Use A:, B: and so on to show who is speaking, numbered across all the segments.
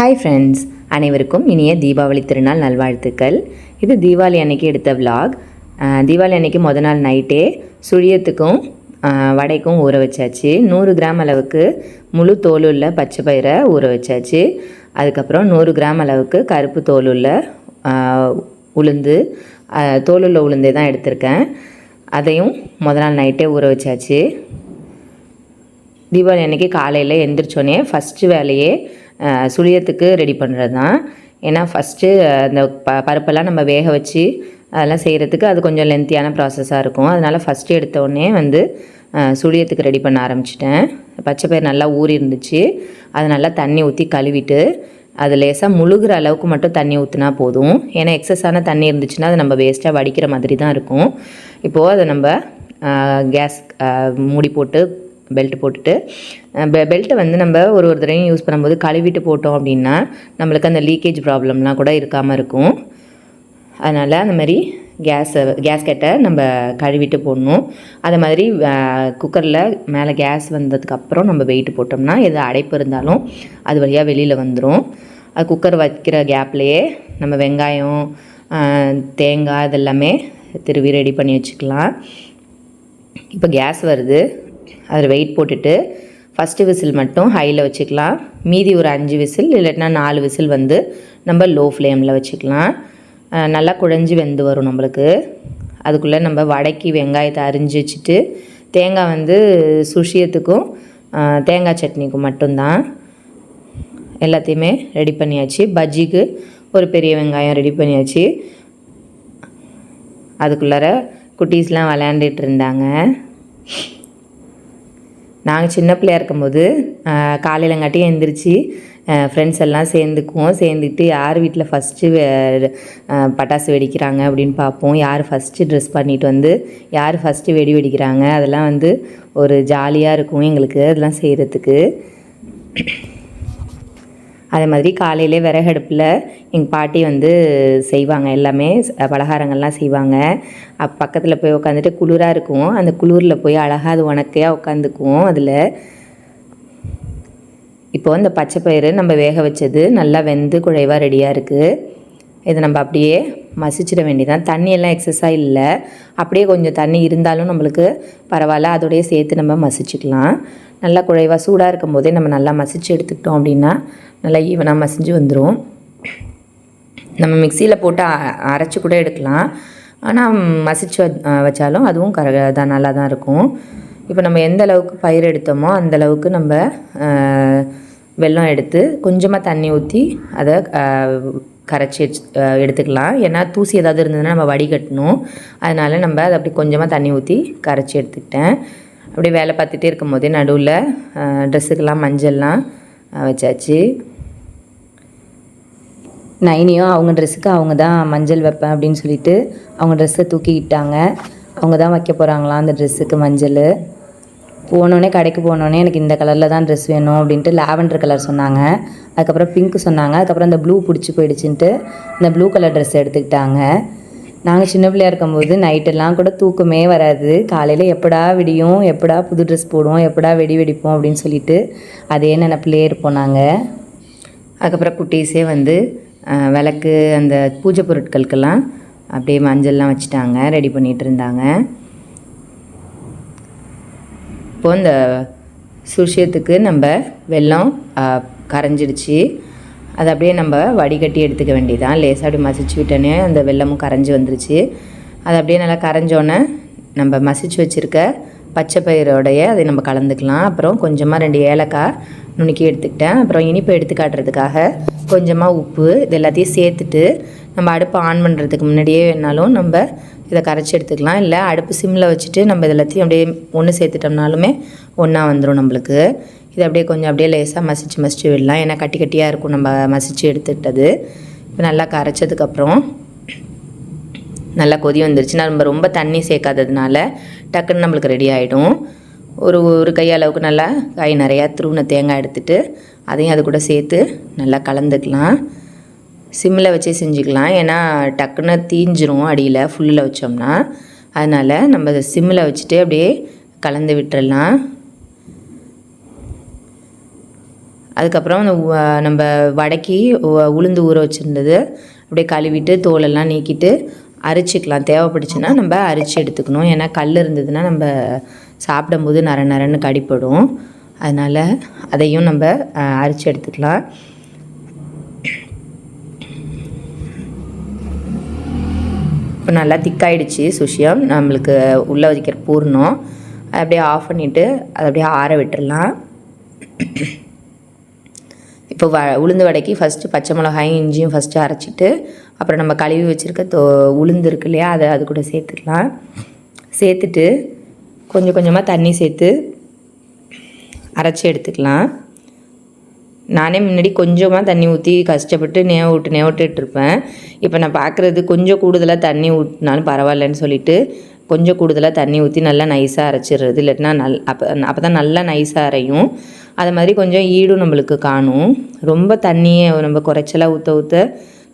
A: Hi friends அனைவருக்கும் இனிய தீபாவளி திருநாள் நல்வாழ்த்துக்கள். இது தீபாவளி அன்னைக்கு எடுத்த விலாக் தீபாவளி அன்னைக்கு மொதல் நாள் நைட்டே சுழியத்துக்கும் வடைக்கும் ஊற வச்சாச்சு. நூறு கிராம் அளவுக்கு முழு தோலுள்ள பச்சை பயிரை ஊற வச்சாச்சு. அதுக்கப்புறம் நூறு கிராம் அளவுக்கு கருப்பு தோல் உள்ள உளுந்து தோல் உள்ள உளுந்தே தான் எடுத்திருக்கேன். அதையும் முத நாள் நைட்டே ஊற வச்சாச்சு. தீபாவளி அன்னைக்கு காலையில் எந்திரிச்சோன்னே ஃபஸ்ட்டு வேலையே சுழியத்துக்கு ரெடி பண்ணுறது தான் ஏன்னா ஃபஸ்ட்டு அந்த ப பருப்பெல்லாம் நம்ம வேக வச்சு அதெல்லாம் செய்கிறதுக்கு அது கொஞ்சம் லென்த்தியான ப்ராசஸாக இருக்கும். அதனால் ஃபஸ்ட்டு எடுத்தோடனே வந்து சுழியத்துக்கு ரெடி பண்ண ஆரம்பிச்சிட்டேன். பச்சை பயிர் நல்லா ஊறி இருந்துச்சு. அது நல்லா தண்ணி ஊற்றி கழுவிட்டு அது லேசாக முழுகிற அளவுக்கு மட்டும் தண்ணி ஊற்றினா போதும். ஏன்னா எக்ஸஸான தண்ணி இருந்துச்சுன்னா அது நம்ம வேஸ்ட்டாக வடிக்கிற மாதிரி தான் இருக்கும். இப்போது அதை நம்ம கேஸ் மூடி போட்டு பெல்ட் போட்டுட்டு பெ பெல்ட்டை வந்து நம்ம ஒரு ஒரு தடவையும் யூஸ் பண்ணும்போது கழுவிட்டு போட்டோம் அப்படின்னா நம்மளுக்கு அந்த லீக்கேஜ் ப்ராப்ளம்லாம் கூட இருக்காமல் இருக்கும். அதனால் அந்த மாதிரி கேஸை கேஸ்கெட்டை நம்ம கழுவிட்டு போடணும். அது மாதிரி குக்கரில் மேலே கேஸ் வந்ததுக்கப்புறம் நம்ம வெயிட் போட்டோம்னா எது அடைப்பு இருந்தாலும் அது வழியாக வெளியில் வந்துடும் அது குக்கர் வைக்கிற கேப்லேயே நம்ம வெங்காயம் தேங்காய் இதெல்லாமே திருவி ரெடி பண்ணி வச்சுக்கலாம். இப்போ கேஸ் வருது. அதில் வெயிட் போட்டுட்டு ஃபஸ்ட்டு விசில் மட்டும் ஹையில் வச்சுக்கலாம். மீதி ஒரு அஞ்சு விசில் இல்லாட்டினா நாலு விசில் வந்து நம்ம லோ ஃப்ளேமில் வச்சுக்கலாம் நல்லா குழஞ்சி வெந்து வரும் நம்மளுக்கு. அதுக்குள்ளே நம்ம வடக்கி வெங்காயத்தை அரிஞ்சு வச்சுட்டு தேங்காய் வந்து சுஷியத்துக்கும் தேங்காய் சட்னிக்கும் மட்டும்தான். எல்லாத்தையுமே ரெடி பண்ணியாச்சு. பஜ்ஜிக்கு ஒரு பெரிய வெங்காயம் ரெடி பண்ணியாச்சு. அதுக்குள்ளார குட்டீஸ்லாம் விளையாண்டுட்டு இருந்தாங்க. நாங்கள் சின்ன பிள்ளையா இருக்கும்போது காலையிலங்காட்டியும் எழுந்திரிச்சு ஃப்ரெண்ட்ஸ் எல்லாம் சேர்ந்துக்குவோம். சேர்ந்துக்கிட்டு யார் வீட்டில் ஃபஸ்ட்டு பட்டாசு வெடிக்கிறாங்க அப்படின்னு பார்ப்போம். யார் ஃபஸ்ட்டு ட்ரெஸ் பண்ணிட்டு வந்து யார் ஃபஸ்ட்டு வெடி வெடிக்கிறாங்க அதெல்லாம் வந்து ஒரு ஜாலியாக இருக்கும் எங்களுக்கு அதெல்லாம் செய்கிறதுக்கு அதே மாதிரி காலையிலே விறகடுப்பில் எங்கள் பாட்டி வந்து செய்வாங்க எல்லாமே பலகாரங்கள்லாம் செய்வாங்க. அப் பக்கத்தில் போய் உட்காந்துட்டு குளிராக இருக்கும். அந்த குளிரில் போய் அழகாக அது உனக்கையாக உட்காந்துக்குவோம் அதில். இப்போது இந்த பச்சை பயிறு நம்ம வேக வச்சது நல்லா வெந்து குழைவாக ரெடியாக இருக்குது இதை நம்ம அப்படியே மசிச்சிட வேண்டியதான் தண்ணி எல்லாம் எக்ஸஸாக இல்லை. அப்படியே கொஞ்சம் தண்ணி இருந்தாலும் நம்மளுக்கு பரவாயில்ல. அதோடைய சேர்த்து நம்ம மசிச்சுக்கலாம். நல்லா குழைவாக சூடாக இருக்கும் போதே நம்ம நல்லா மசிச்சு எடுத்துக்கிட்டோம் அப்படின்னா நல்லா ஈவனாக மசிஞ்சு வந்துடும் நம்ம மிக்சியில் போட்டு அ- அரைச்சி கூட எடுக்கலாம். ஆனால் மசிச்சு வச்சாலும் அதுவும் கர தான் நல்லா தான் இருக்கும். இப்போ நம்ம எந்த அளவுக்கு பயிர் எடுத்தோமோ அந்த அளவுக்கு நம்ம வெல்லம் எடுத்து கொஞ்சமாக தண்ணி ஊற்றி அதை கரைச்சி வச்சு எடுத்துக்கலாம். ஏன்னா தூசி ஏதாவது இருந்ததுன்னா நம்ம வடிகட்டணும். அதனால நம்ம அதை அப்படி கொஞ்சமாக தண்ணி ஊற்றி கரைச்சி எடுத்துக்கிட்டேன். அப்படியே வேலை பார்த்துட்டே இருக்கும் போதே நடுவில் ட்ரெஸ்ஸுக்கெல்லாம் மஞ்சள்லாம் வச்சாச்சு. நைனியும் அவங்க ட்ரெஸ்ஸுக்கு அவங்க தான் மஞ்சள் வைப்பேன் அப்படின்னு சொல்லிட்டு அவங்க ட்ரெஸ்ஸை தூக்கிக்கிட்டாங்க. அவங்க தான் வைக்க போகிறாங்களாம் அந்த ட்ரெஸ்ஸுக்கு மஞ்சள். போனோடனே கடைக்கு போனோடனே எனக்கு இந்த கலரில் தான் ட்ரெஸ் வேணும் அப்படின்ட்டு லாவெண்டர் கலர் சொன்னாங்க. அதுக்கப்புறம் பிங்க் சொன்னாங்க. அதுக்கப்புறம் இந்த ப்ளூ பிடிச்சி போயிடுச்சுன்ட்டு இந்த ப்ளூ கலர் ட்ரெஸ் எடுத்துக்கிட்டாங்க. நாங்கள் சின்ன பிள்ளையா இருக்கும்போது நைட்டெல்லாம் கூட தூக்கமே வராது. காலையில் எப்படா விடியும் எப்படா புது ட்ரெஸ் போடுவோம் எப்படா வெடி வெடிப்போம் அப்படின்னு சொல்லிட்டு அதே நினப்பிலே இருப்போம் நாங்கள் அதுக்கப்புறம் குட்டீஸே வந்து விளக்கு அந்த பூஜை பொருட்களுக்கெல்லாம் அப்படியே மஞ்சள்லாம் வச்சுட்டாங்க ரெடி பண்ணிகிட்டு இருந்தாங்க. இப்போ இந்த சுஷியத்துக்கு நம்ம வெல்லம் கரைஞ்சிடுச்சு. அதை அப்படியே நம்ம வடிகட்டி எடுத்துக்க வேண்டியதான் லேசாக அப்படி மசிச்சு விட்டோன்னே அந்த வெல்லமும் கரைஞ்சி வந்துருச்சு. அது அப்படியே நல்லா கரைஞ்சோன்னே நம்ம மசிச்சு வச்சுருக்க பச்சை பயிரோடைய அதை நம்ம கலந்துக்கலாம். அப்புறம் கொஞ்சமாக ரெண்டு ஏலக்காய் நுணுக்கி எடுத்துக்கிட்டேன். அப்புறம் இனிப்பு எடுத்து காட்டுறதுக்காக கொஞ்சமாக உப்பு இது எல்லாத்தையும் சேர்த்துட்டு நம்ம அடுப்பை ஆன் பண்ணுறதுக்கு முன்னாடியே வேணாலும் நம்ம இதை கரைச்சி எடுத்துக்கலாம். இல்லை அடுப்பு சிம்மில் வச்சுட்டு நம்ம இது எல்லாத்தையும் அப்படியே ஒன்று சேர்த்துட்டோம்னாலுமே ஒன்றா வந்துடும் நம்மளுக்கு. இதை அப்படியே கொஞ்சம் அப்படியே லேசாக மசிச்சு மசிச்சு விடலாம். ஏன்னா கட்டி கட்டியாக இருக்கும் நம்ம மசிச்சு எடுத்துக்கிட்டது இப்போ நல்லா கரைச்சதுக்கப்புறம் நல்லா கொதி வந்துருச்சுன்னா நம்ம ரொம்ப தண்ணி சேர்க்காததுனால டக்குன்னு நம்மளுக்கு ரெடி ஆகிடும் ஒரு ஒரு கை அளவுக்கு நல்லா காய் நிறையா துருவின தேங்காய் எடுத்துகிட்டு அதையும் அது கூட சேர்த்து நல்லா கலந்துக்கலாம். சிம்மில் வச்சே செஞ்சுக்கலாம். ஏன்னா டக்குன்னு தீஞ்சிரும் அடியில் ஃபுல்லில் வச்சோம்னா. அதனால் நம்ம அதை சிம்மில் வச்சுட்டு அப்படியே கலந்து விட்டுறலாம். அதுக்கப்புறம் அந்த நம்ம வடக்கி உளுந்து ஊற வச்சுருந்தது அப்படியே கழுவிட்டு தோலெல்லாம் நீக்கிட்டு அரிச்சிக்கலாம். தேவைப்பட்டுச்சுன்னா நம்ம அரிச்சு எடுத்துக்கணும். ஏன்னா கல் இருந்ததுன்னா நம்ம சாப்பிடும்போது நர நரன்னு கடிப்படும். அதனால் அதையும் நம்ம அரிச்சு எடுத்துக்கலாம். இப்போ நல்லா திக்காயிடுச்சு சுஷியம் நம்மளுக்கு உள்ளே வைக்கிற பூர்ணம். அதை அப்படியே ஆஃப் பண்ணிவிட்டு அதை அப்படியே ஆற விட்டுடலாம் இப்போ வ உளுந்து வடைக்கு ஃபஸ்ட்டு பச்சை மிளகாயும் இஞ்சியும் ஃபஸ்ட்டு அரைச்சிட்டு அப்புறம் நம்ம கழுவி வச்சுருக்க தோ உளுந்து இருக்கு இல்லையா அதை அது கூட சேர்த்துக்கலாம். சேர்த்துட்டு கொஞ்சம் கொஞ்சமாக தண்ணி சேர்த்து அரைச்சி எடுத்துக்கலாம். நானே முன்னாடி கொஞ்சமாக தண்ணி ஊற்றி கஷ்டப்பட்டு நேவ விட்டு நேவ விட்டுட்டு இருப்பேன் இப்போ நான் பார்க்குறது கொஞ்சம் கூடுதலாக தண்ணி ஊட்டினாலும் பரவாயில்லன்னு சொல்லிட்டு கொஞ்சம் கூடுதலாக தண்ணி ஊற்றி நல்லா நைஸாக அரைச்சிடுறது. இல்லாட்டினா நல் அப்போ அப்போ தான் நல்லா நைஸாக அரையும். அது மாதிரி கொஞ்சம் ஈடும் நம்மளுக்கு காணும். ரொம்ப தண்ணியை நம்ம குறைச்சலாக ஊற்ற ஊற்ற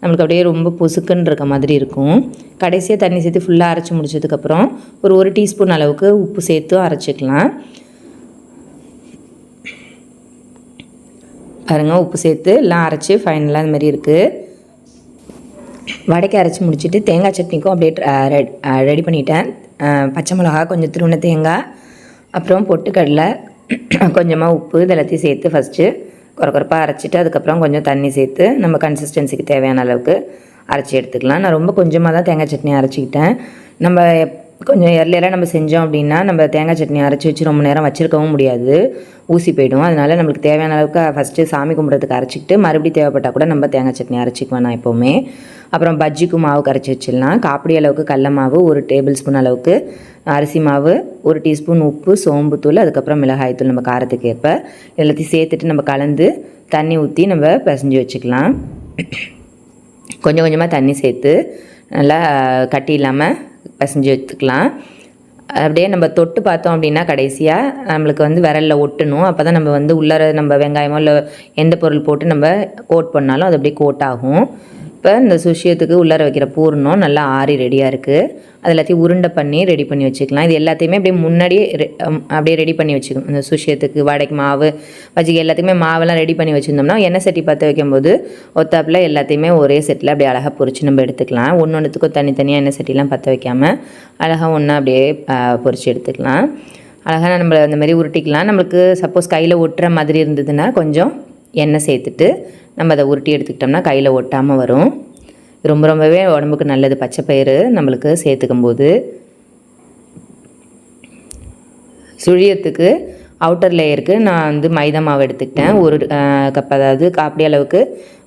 A: நம்மளுக்கு அப்படியே ரொம்ப பொசுக்குன்னு இருக்க மாதிரி இருக்கும். கடைசியாக தண்ணி சேர்த்து ஃபுல்லாக அரைச்சி முடிச்சதுக்கப்புறம் ஒரு ஒரு டீஸ்பூன் அளவுக்கு உப்பு சேர்த்தும் அரைச்சிக்கலாம். பாருங்கள் உப்பு சேர்த்து எல்லாம் அரைச்சி ஃபைனலாக அந்த மாதிரி இருக்குது வடைக்கு அரைச்சி முடிச்சுட்டு தேங்காய் சட்னிக்கும் அப்படியே ரெடி ரெடி பண்ணிட்டேன். பச்சை மிளகா கொஞ்சம் திருவண்ண தேங்காய் அப்புறம் பொட்டுக்கடலை கொஞ்சமாக உப்பு இதெல்லாத்தையும் சேர்த்து ஃபஸ்ட்டு குறக்குறப்பாக அரைச்சிட்டு அதுக்கப்புறம் கொஞ்சம் தண்ணி சேர்த்து நம்ம கன்சிஸ்டன்சிக்கு தேவையான அளவுக்கு அரைச்சி எடுத்துக்கலாம். நான் ரொம்ப கொஞ்சமாக தான் தேங்காய் சட்னி அரைச்சிக்கிட்டேன். நம்ம கொஞ்சம் எர்லியராக நம்ம செஞ்சோம் அப்படின்னா நம்ம தேங்காய் சட்னி அரைச்சி வச்சு ரொம்ப நேரம் வச்சுருக்கவும் முடியாது. ஊசி போயிடும். அதனால் நம்மளுக்கு தேவையான அளவுக்கு ஃபஸ்ட்டு சாமி கும்பிட்றதுக்கு அரைச்சிக்கிட்டு மறுபடியும் தேவைப்பட்டால் கூட நம்ம தேங்காய் சட்னி அரைச்சிக்குவேன் நான் எப்போவுமே. அப்புறம் பஜ்ஜிக்கு மாவு கரைச்சி வச்சிடலாம். காப்பிடி அளவுக்கு கடல மாவு ஒரு டேபிள் ஸ்பூன் அளவுக்கு அரிசி மாவு ஒரு டீஸ்பூன் உப்பு சோம்புத்தூள் அதுக்கப்புறம் மிளகாய்த்தூள் நம்ம காரத்துக்கு ஏற்ப எல்லாத்தையும் சேர்த்துட்டு நம்ம கலந்து தண்ணி ஊற்றி நம்ம பிசைஞ்சு வச்சுக்கலாம். கொஞ்சம் கொஞ்சமாக தண்ணி சேர்த்து நல்லா கட்டி இல்லாமல் பசஞ்சு எடுத்துக்கலாம். அப்படியே நம்ம தொட்டு பார்த்தோம் அப்படின்னா கடைசியாக நம்மளுக்கு வந்து விரலில் ஒட்டணும். அப்போ தான் நம்ம வந்து உள்ளார நம்ம வெங்காயமோ இல்லை எந்த பொருள் போட்டு நம்ம கோட் பண்ணாலும் அது அப்படியே கோட் ஆகும். இப்போ இந்த சுஷியத்துக்கு உள்ளார வைக்கிற பூர்ணம் நல்லா ஆறி ரெடியாக இருக்குது அது எல்லாத்தையும் உருண்டை பண்ணி ரெடி பண்ணி வச்சுக்கலாம். இது எல்லாத்தையுமே அப்படியே முன்னாடியே அப்படியே ரெடி பண்ணி வச்சுக்கணும். இந்த சுஷியத்துக்கு வடைக்கு மாவு வச்சுக்க எல்லாத்துக்குமே மாவெல்லாம் ரெடி பண்ணி வச்சுருந்தோம்னா எண்ணெய் சட்டி பற்ற வைக்கும்போது ஒத்தாப்பில் எல்லாத்தையுமே ஒரே செட்டில் அப்படியே அழகாக பொரிச்சு நம்ம எடுத்துக்கலாம். ஒன்று ஒன்றுத்துக்கும் தனித்தனியாக எண்ணெய் சட்டிலாம் பற்ற வைக்காமல் அழகாக ஒன்றா அப்படியே பொறிச்சு எடுத்துக்கலாம். அழகாக நம்ம அந்த மாதிரி உருட்டிக்கலாம். நம்மளுக்கு சப்போஸ் கையில் ஒட்டுற மாதிரி இருந்ததுன்னா கொஞ்சம் எண்ணெய் சேர்த்துட்டு நம்ம அதை உருட்டி எடுத்துக்கிட்டோம்னா கையில் ஒட்டாமல் வரும். ரொம்ப ரொம்பவே உடம்புக்கு நல்லது. பச்சை பயிறு நம்மளுக்கு சேர்த்துக்கும் போது. சுழியத்துக்கு அவுட்டர் லேயருக்கு நான் வந்து மைதா மாவு எடுத்துக்கிட்டேன். ஒரு கப் அதாவது காப்படி அளவுக்கு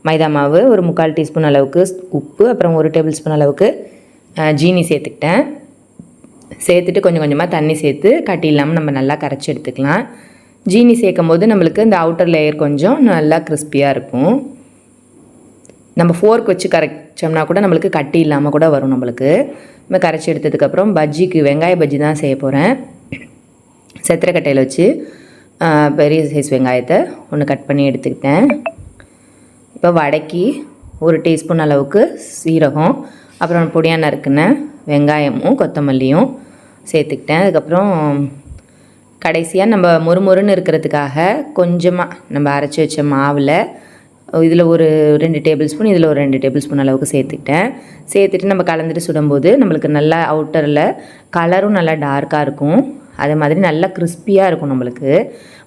A: மைதா மாவு ஒரு முக்கால் டீஸ்பூன் அளவுக்கு உப்பு அப்புறம் ஒரு டேபிள் ஸ்பூன் அளவுக்கு ஜீனி சேர்த்துக்கிட்டேன். சேர்த்துட்டு கொஞ்சம் கொஞ்சமாக தண்ணி சேர்த்து கட்டி இல்லாமல் நம்ம நல்லா கரைச்சி எடுத்துக்கலாம். ஜீனி சேர்க்கும் போது நம்மளுக்கு இந்த அவுட்டர் லேயர் கொஞ்சம் நல்லா கிறிஸ்பியாக இருக்கும். நம்ம ஃபோர்க் வச்சு கரைச்சோம்னா கூட நம்மளுக்கு கட்டி இல்லாமல் கூட வரும் நம்மளுக்கு. நம்ம கரைச்சி எடுத்ததுக்கப்புறம் பஜ்ஜிக்கு வெங்காய பஜ்ஜி தான் செய்ய போகிறேன் செத்திரக்கட்டையில் வச்சு பெரிய சைஸ் வெங்காயத்தை ஒன்று கட் பண்ணி எடுத்துக்கிட்டேன். இப்போ வடக்கி ஒரு டீஸ்பூன் அளவுக்கு சீரகம் அப்புறம் பொடியாக நறுக்குன வெங்காயமும் கொத்தமல்லியும் சேர்த்துக்கிட்டேன். அதுக்கப்புறம் கடைசியாக நம்ம மொறுமொறுன்னு இருக்கிறதுக்காக கொஞ்சமாக நம்ம அரைச்சி வச்ச மாவில் இதில் ஒரு ரெண்டு டேபிள் ஸ்பூன் இதில் ஒரு ரெண்டு டேபிள் ஸ்பூன் அளவுக்கு சேர்த்துக்கிட்டேன். சேர்த்துட்டு நம்ம கலந்துட்டு சுடும்போது நம்மளுக்கு நல்லா அவுட்டரில் கலரும் நல்லா டார்க்காக இருக்கும். அது மாதிரி நல்லா கிறிஸ்பியாக இருக்கும் நம்மளுக்கு.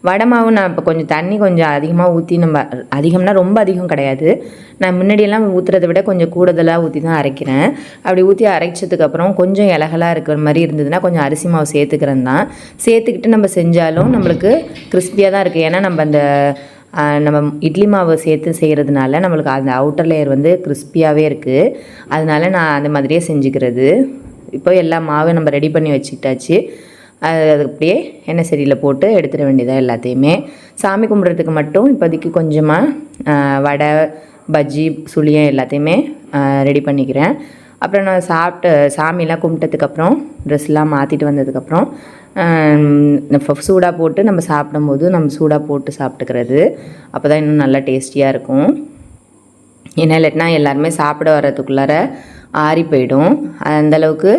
A: வடை மாவு நான் இப்போ கொஞ்சம் தண்ணி கொஞ்சம் அதிகமாக ஊற்றி நம்ம அதிகம்னா ரொம்ப அதிகம் கிடையாது. நான் முன்னாடியெல்லாம் ஊற்றுறதை விட கொஞ்சம் கூடுதலாக ஊற்றி தான் அரைக்கிறேன். அப்படி ஊற்றி அரைச்சதுக்கப்புறம் கொஞ்சம் இலகலாக இருக்கிற மாதிரி இருந்ததுன்னா கொஞ்சம் அரிசி மாவு சேர்த்துக்கிறேன் தான். சேர்த்துக்கிட்டு நம்ம செஞ்சாலும் நம்மளுக்கு கிறிஸ்பியாக தான் இருக்குது ஏன்னா நம்ம அந்த நம்ம இட்லி மாவு சேர்த்து செய்கிறதுனால நம்மளுக்கு அந்த அவுட்டர் லேயர் வந்து கிறிஸ்பியாகவே இருக்குது அதனால நான் அந்த மாதிரியே செஞ்சுக்கிறது. இப்போ எல்லா மாவும் நம்ம ரெடி பண்ணி வச்சுக்கிட்டாச்சு. அது அது அப்படியே எண்ணெய் செடியில் போட்டு எடுத்துட வேண்டியதாக எல்லாத்தையுமே. சாமி கும்பிட்றதுக்கு மட்டும் இப்போதைக்கு கொஞ்சமாக வடை பஜ்ஜி சுளியம் எல்லாத்தையுமே ரெடி பண்ணிக்கிறேன். அப்புறம் நான் சாப்பிட்டு சாமிலாம் கும்பிட்டதுக்கப்புறம் ட்ரெஸ்லாம் மாற்றிட்டு வந்ததுக்கப்புறம் சூடாக போட்டு நம்ம சாப்பிடும்போது நம்ம சூடாக போட்டு சாப்பிட்டுக்கிறது. அப்போ தான் இன்னும் நல்லா டேஸ்டியாக இருக்கும். ஏன்னா இல்லாட்டினா எல்லாருமே சாப்பிட வர்றதுக்குள்ளார ஆறி போயிடும். அந்தளவுக்கு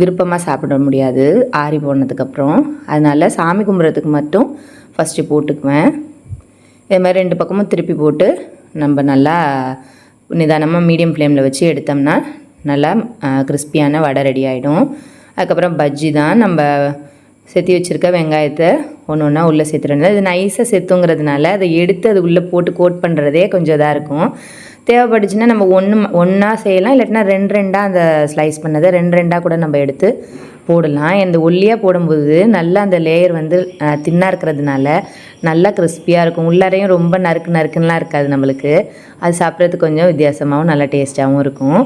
A: விருப்பமாக சாப்பிட முடியாது. ஆறி போனதுக்கப்புறம். அதனால சாமி கும்பிட்றதுக்கு மட்டும் ஃபஸ்ட்டு போட்டுக்குவேன். இதே மாதிரி ரெண்டு பக்கமும் திருப்பி போட்டு நம்ம நல்லா நிதானமாக மீடியம் ஃப்ளேமில் வச்சு எடுத்தோம்னா நல்லா கிறிஸ்பியான வடை ரெடி ஆகிடும் அதுக்கப்புறம் பஜ்ஜி தான் நம்ம செத்தி வச்சுருக்க வெங்காயத்தை ஒன்று ஒன்றா உள்ளே சேர்த்துருந்தது இது நைஸாக செத்துங்கிறதுனால அதை எடுத்து அது உள்ளே போட்டு கோட் பண்ணுறதே கொஞ்சம் இதாக இருக்கும். தேவைப்பட்டுச்சுன்னா நம்ம ஒன்று ஒன்றா செய்யலாம். இல்லாட்டினா ரெண்டு ரெண்டாக அந்த ஸ்லைஸ் பண்ணதை ரெண்டு ரெண்டாக கூட நம்ம எடுத்து போடலாம். இந்த ஒல்லியாக போடும்போது நல்லா அந்த லேயர் வந்து தின்னாக இருக்கிறதுனால நல்லா கிறிஸ்பியாக இருக்கும். உள்ளாரையும் ரொம்ப நறுக்கு நறுக்குன்னெலாம் இருக்காது நம்மளுக்கு. அது சாப்பிட்றதுக்கு கொஞ்சம் வித்தியாசமாகவும் நல்லா டேஸ்ட்டாகவும் இருக்கும்.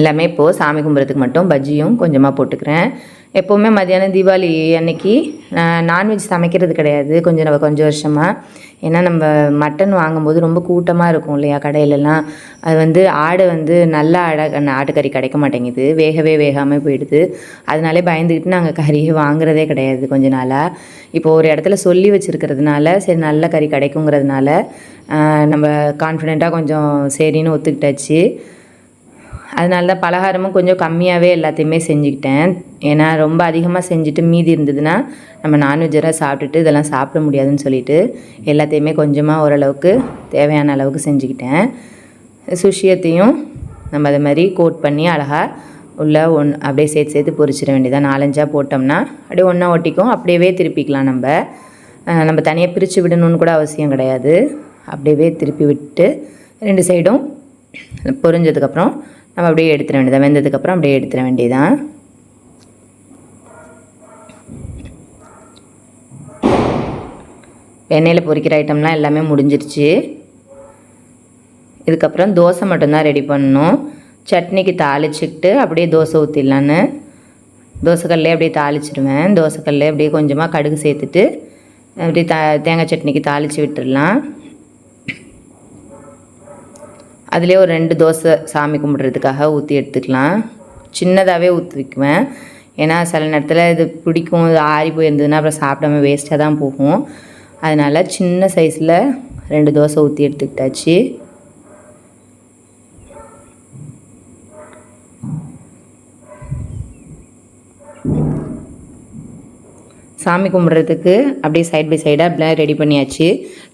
A: எல்லாமே இப்போது சாமி கும்பிட்றதுக்கு மட்டும் பஜ்ஜியும் கொஞ்சமாக போட்டுக்கிறேன். எப்போவுமே மதியானம் தீபாவளி அன்னைக்கு நான்வெஜ் சமைக்கிறது கிடையாது. கொஞ்சம் நம்ம கொஞ்சம் வருஷமாக ஏன்னா நம்ம மட்டன் வாங்கும்போது ரொம்ப கூட்டமாக இருக்கும் இல்லையா கடையிலலாம். அது வந்து ஆடை வந்து நல்ல ஆடை ஆட்டுக்கறி கிடைக்க மாட்டேங்குது. வேகவே வேகாமல் போயிடுது. அதனாலே பயந்துக்கிட்டு நாங்கள் கறியை வாங்குறதே கிடையாது கொஞ்ச நாளாக இப்போ ஒரு இடத்துல சொல்லி வச்சுருக்கிறதுனால சரி நல்ல கறி கிடைக்குங்கிறதுனால நம்ம கான்ஃபிடெண்ட்டாக கொஞ்சம் சரின்னு ஒத்துக்கிட்டாச்சு. அதனால தான் பலகாரமும் கொஞ்சம் கம்மியாகவே எல்லாத்தையுமே செஞ்சுக்கிட்டேன். ஏன்னா ரொம்ப அதிகமாக செஞ்சுட்டு மீதி இருந்ததுன்னா நம்ம நான்வெஜ்ஜராக சாப்பிட்டுட்டு இதெல்லாம் சாப்பிட முடியாதுன்னு சொல்லிட்டு எல்லாத்தையுமே கொஞ்சமாக ஓரளவுக்கு தேவையான அளவுக்கு செஞ்சுக்கிட்டேன். சுஷியத்தையும் நம்ம அதை மாதிரி கோட் பண்ணி அழகாக உள்ள ஒன் அப்படியே சேர்த்து சேர்த்து பொரிச்சிட வேண்டியதான் நாலஞ்சாக போட்டோம்னா அப்படியே ஒன்றா ஒட்டிக்கும். அப்படியே திருப்பிக்கலாம் நம்ம. நம்ம தனியாக பிரித்து விடணும்னு கூட அவசியம் கிடையாது. அப்படியே திருப்பி விட்டு ரெண்டு சைடும் பொரிஞ்சதுக்கப்புறம் நம்ம அப்படியே எடுத்துட வேண்டியதான் வெந்ததுக்கப்புறம் அப்படியே எடுத்துட வேண்டியதான் எண்ணெயில் பொரிக்கிற ஐட்டம்லாம் எல்லாமே முடிஞ்சிருச்சு. இதுக்கப்புறம் தோசை மட்டும்தான் ரெடி பண்ணணும். சட்னிக்கு தாளிச்சுக்கிட்டு அப்படியே தோசை ஊற்றிடலான்னு தோசைக்கல்லே அப்படியே தாளிச்சிடுவேன். தோசைக்கல்லே அப்படியே கொஞ்சமாக கடுகு சேர்த்துட்டு அப்படியே த தேங்காய் சட்னிக்கு தாளித்து விட்டுடலாம். அதிலே ஒரு ரெண்டு தோசை சாமி கும்பிட்றதுக்காக ஊற்றி எடுத்துக்கலாம். சின்னதாகவே ஊற்றிக்குவேன் ஏன்னா சில நேரத்தில் இது பிடிக்கும் இது ஆறி போயிருந்ததுன்னா அப்புறம் சாப்பிடாம வேஸ்ட்டாக தான் போகும். அதனால் சின்ன சைஸில் ரெண்டு தோசை ஊற்றி எடுத்துக்கிட்டாச்சு. சாமி கும்பிட்றதுக்கு அப்படியே சைட் பை சைடாக அப்படிலாம் ரெடி பண்ணியாச்சு.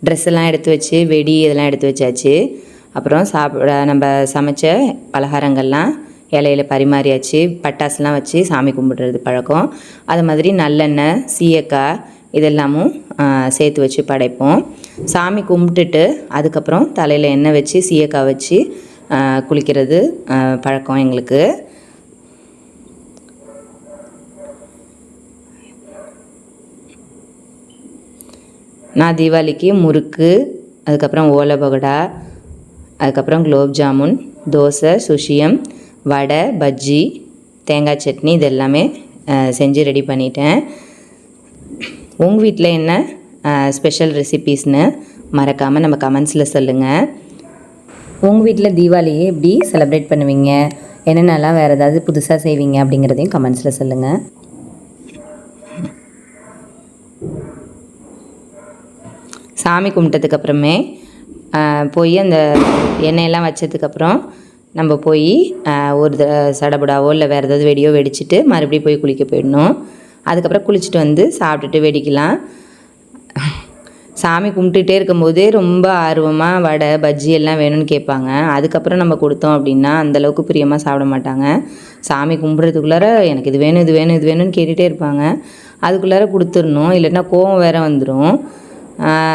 A: ட்ரெஸ் எல்லாம் எடுத்து வச்சு வெடி இதெல்லாம் எடுத்து வச்சாச்சு. அப்புறம் சாப்பிட நம்ம சமைச்ச பலகாரங்கள்லாம் இலையில பரிமாறியாச்சு பட்டாசுலாம் வச்சு சாமி கும்பிடுறது பழக்கம். அது மாதிரி நல்லெண்ணெய் சீயக்காய் இதெல்லாமும் சேர்த்து வச்சு படைப்போம். சாமி கும்பிட்டுட்டு அதுக்கப்புறம் தலையில் எண்ணெய் வச்சு சீயக்காய் வச்சு குளிக்கிறது பழக்கம் எங்களுக்கு. நான் தீபாவளிக்கு முறுக்கு அதுக்கப்புறம் ஓலை பகுடா அதுக்கப்புறம் குலோப் ஜாமுன் தோசை சுஷியம் வடை பஜ்ஜி தேங்காய் சட்னி இது எல்லாமே செஞ்சு ரெடி பண்ணிட்டேன். உங்கள் வீட்டில் என்ன ஸ்பெஷல் ரெசிபீஸ்னு மறக்காமல் நம்ம கமெண்ட்ஸில் சொல்லுங்கள் உங்கள் வீட்டில் தீபாவளியை எப்படி செலிப்ரேட் பண்ணுவீங்க? என்னென்னலாம் வேறு ஏதாவது புதுசாக செய்வீங்க அப்படிங்கிறதையும் கமெண்ட்ஸில் சொல்லுங்கள் சாமி கும்பிட்டதுக்கப்புறமே போய் அந்த எண்ணெயெல்லாம் வச்சதுக்கப்புறம் நம்ம போய் ஒரு சடபுடாவோ இல்லை வேறு ஏதாவது வெடியோ வெடிச்சிட்டு மறுபடியும் போய் குளிக்க போயிடணும். அதுக்கப்புறம் குளிச்சுட்டு வந்து சாப்பிட்டுட்டு வெடிக்கலாம். சாமி கும்பிட்டுட்டே இருக்கும்போதே ரொம்ப ஆர்வமாக வடை பஜ்ஜி எல்லாம் வேணும்னு கேட்பாங்க. அதுக்கப்புறம் நம்ம கொடுத்தோம் அப்படின்னா அந்தளவுக்கு பிரியமாக சாப்பிட மாட்டாங்க. சாமி கும்பிட்றதுக்குள்ளார எனக்கு இது வேணும் இது வேணும் இது வேணும்னு கேட்டுகிட்டே இருப்பாங்க. அதுக்குள்ளார கொடுத்துடணும். இல்லைன்னா கோவம் வேறு வந்துடும்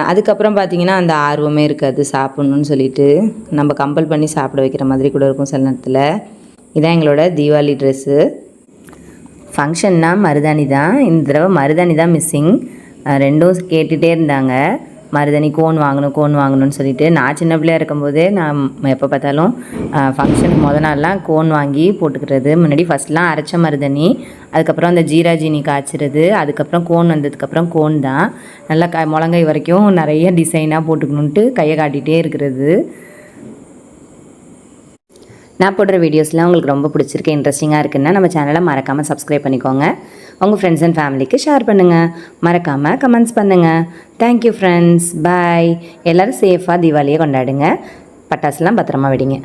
A: அதுக்கப்புறம் பார்த்தீங்கன்னா அந்த ஆர்வமே இருக்காது சாப்பிட்ணுன்னு சொல்லிட்டு. நம்ம கம்பல் பண்ணி சாப்பிட வைக்கிற மாதிரி கூட இருக்கும் சில நேரத்தில். இதான் எங்களோட தீபாவளி ட்ரெஸ்ஸு ஃபங்க்ஷன்னா மருதாணி தான். இந்த தடவை மருதாணி தான் மிஸ்ஸிங் ரெண்டும் கேட்டுகிட்டே இருந்தாங்க. மருதாணி கோன் வாங்கணும் கோன் வாங்கணும்னு சொல்லிட்டு நான் சின்ன பிள்ளையா இருக்கும்போதே நான் எப்போ பார்த்தாலும் ஃபங்க்ஷனுக்கு முத நாள்லாம் கோன் வாங்கி போட்டுக்கிறது. முன்னாடி ஃபஸ்ட்லாம் அரைச்ச மருதனி அதுக்கப்புறம் அந்த ஜீரா ஜீனி காய்ச்சிறது அதுக்கப்புறம் கோன் வந்ததுக்கப்புறம் கோன் தான். நல்லா க முழங்கை வரைக்கும் நிறைய டிசைனாக போட்டுக்கணுன்ட்டு கையை காட்டிகிட்டே இருக்கிறது. நான் போடுற வீடியோஸ்லாம் உங்களுக்கு ரொம்ப பிடிச்சிருக்கு இன்ட்ரெஸ்டிங்காக இருக்குன்னா நம்ம சேனலை மறக்காமல் சப்ஸ்கிரைப் பண்ணிக்கோங்க. உங்கள் ஃப்ரெண்ட்ஸ் அண்ட் ஃபேமிலிக்கு ஷேர் பண்ணுங்கள் மறக்காமல் கமெண்ட்ஸ் பண்ணுங்கள் தேங்க்யூ ஃப்ரெண்ட்ஸ் பாய் எல்லோரும் சேஃபாக தீபாவளியை கொண்டாடுங்க. பட்டாசுலாம் பத்திரமா வெடிங்க.